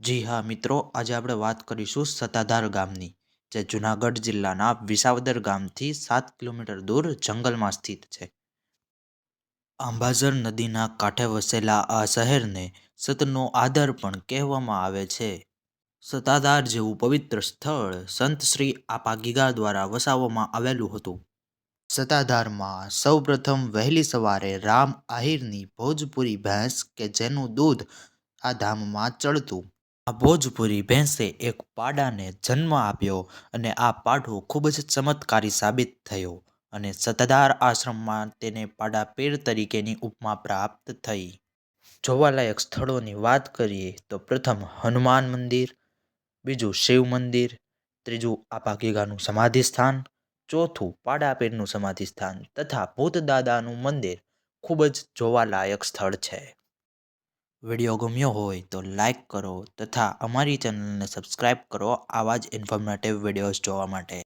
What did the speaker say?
જી હા, મિત્રો, આજે આપણે વાત કરીશું સત્તાધાર ગામની, જે જુનાગઢ જિલ્લાના વિસાવદર ગામથી સાત કિલોમીટર દૂર જંગલમાં સ્થિત છે. આંબાઝર નદીના કાંઠે વસેલા આ શહેરને સતનો આદર પણ કહેવામાં આવે છે. સત્તાધાર જેવું પવિત્ર સ્થળ સંત શ્રી આપાગીગા દ્વારા વસાવવામાં આવેલું હતું. સત્તાધારમાં સૌપ્રથમ વહેલી સવારે રામ આહિરની ભોજપુરી ભેંસ કે જેનું દૂધ આ ધામમાં ચડતું આ ભોજપુરી ભેંસે એક પાડાને જન્મ આપ્યો અને આ પાડો ખૂબ જ ચમત્કારી સાબિત થયો અને સતદાર આશ્રમમાં તેને પાડા પીર તરીકેની ઉપમા પ્રાપ્ત થઈ. જોવાલાયક સ્થળોની વાત કરીએ તો પ્રથમ હનુમાન મંદિર, બીજું શિવ મંદિર, ત્રીજું આપા ગીગાનું સમાધિ સ્થાન ચોથું પાડા પેરનું સમાધિ સ્થાન તથા ભૂતદાદાનું મંદિર ખૂબ જ જોવાલાયક સ્થળ છે. વીડિયો ગમ્યો હોય તો લાઈક કરો તથા અમારી ચેનલને સબસ્ક્રાઈબ કરો આવા જ ઇન્ફોર્મેટિવ વિડીયોઝ જોવા માટે.